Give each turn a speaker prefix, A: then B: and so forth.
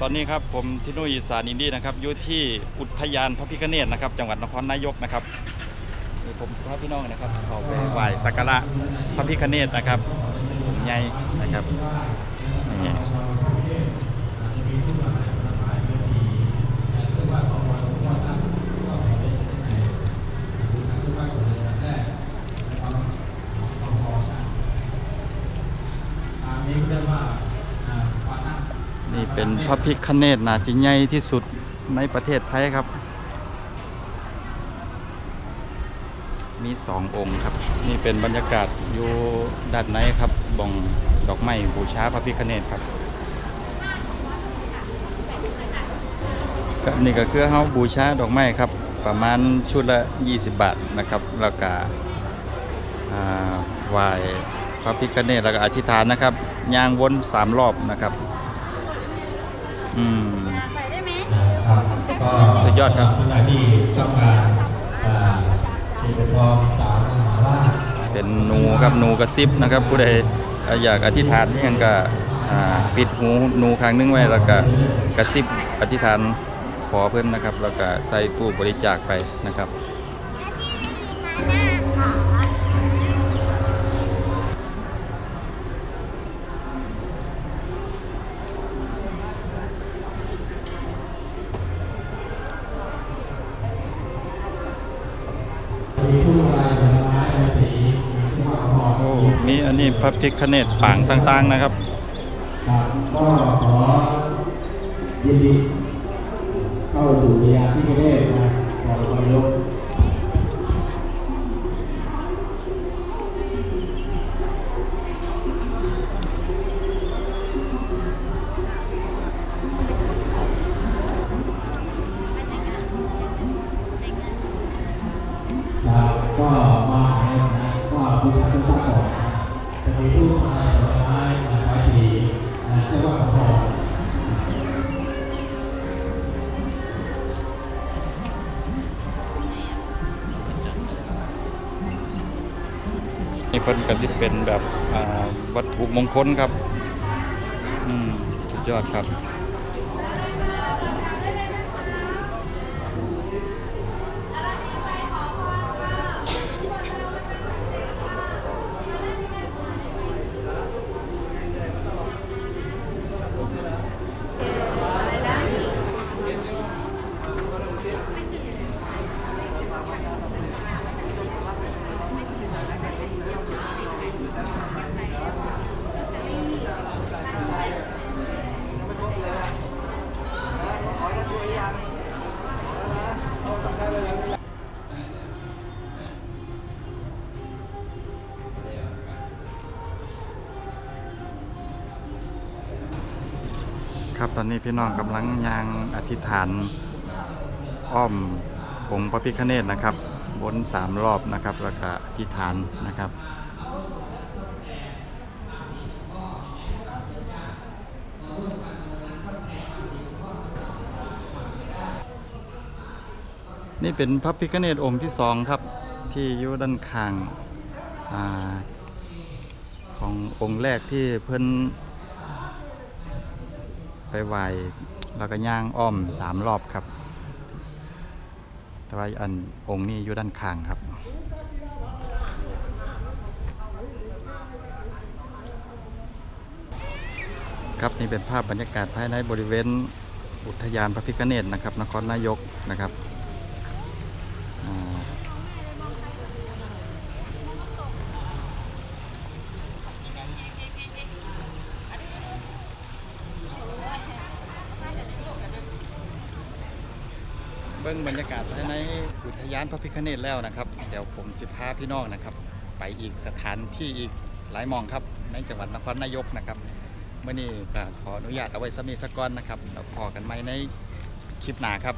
A: ตอนนี้ครับผมทินุอีสานอินดี้นะครับอยู่ที่อุทยานพระพิฆเนศนะครับ จังหวัดนครนายกนะครับนี่ผมสุภาพพี่น้องนะครับขอไปไหว้สักการะพระพิฆเนศนะครับใหญ่นะครับนี่
B: อันนี้เรียกว่าอ่าปานะ
A: นี่ เป็นพระพิฆเนศนาสิใหญ่ที่สุดในประเทศไทยครับ มีสององค์ครับ นี่เป็นบรรยากาศอยู่ด้านในครับบ่องดอกไม้บูชาพระพิฆเนศครับครับนี่ก็คือเฮาบูชาดอกไม้ครับ ประมาณชุดละ 20 บาทนะครับแล้วก็อ่าไหวพระพิฆเนศแล้วก็อธิษฐานนะครับยางวนสามรอบนะครับ อืม
C: ไปได้ไหม
B: ครับก็
A: สุดยอดครับ
B: สถานที่ต้องการอ่าเอกชนสามมหาราช
A: เป็นหนูครับหนูกระซิบนะครับ ผู้ใดเอ่ออยากอธิษฐานนี่ยังก็อ่าปิดหูหนูข้างนึงไว้แล้วก็กระซิบอธิษฐานขอเพิ่นนะครับ แล้วก็ใส่ตู้บริจาคไปนะครับ
B: มีอั
A: นนี้พระพิฆเนศปางต่าง ๆ นะครับ
B: ก็ขอยินดีเข้าสู่วิญญาณที่ไม่ได้นะขอขอยกก็มาให้นะก็พุทธคุณต้องบอน จะมีผู้มาผลไม้มาไว้ทีนะเชื่อว่าพอ
A: นี่เพิ่นก็สิเป็นแบบวัตถุมงคลครับ อืม สุดยอดครับ ครับตอนนี้พี่น้องกำลังยางอธิษฐานอ้อมองค์พระพิฆเนศนะครับวนสามรอบนะครับแล้วก็อธิษฐานนะครับนี่เป็นพระพิฆเนศองค์ที่สองครับ ที่อยู่ด้านข้างอขององค์แรกที่เพิ่น ไปไหวแล้วก็ย่างอ้อมสามรอบครับ แต่ว่าอันองค์นี้อยู่ด้านข้างครับครับนี่เป็นภาพบรรยากาศภายในบริเวณอุทยานพระพิฆเนศนะครับ นครนายกนะครับอ่าเบิ้งบรรยากาศภายในอุทยานพระพิฆเนศแล้วนะครับ เดี๋ยวผมสิพาพี่น้องนะครับ ไปอีกสถานที่อีกหลายมองครับ ในจังหวัดนครนายกนะครับเมื่อนี้ก็ขออนุญาตเอาไว้สมีสกก่อนนะครับแล้วพอกันไหมในคลิปหน้าครับ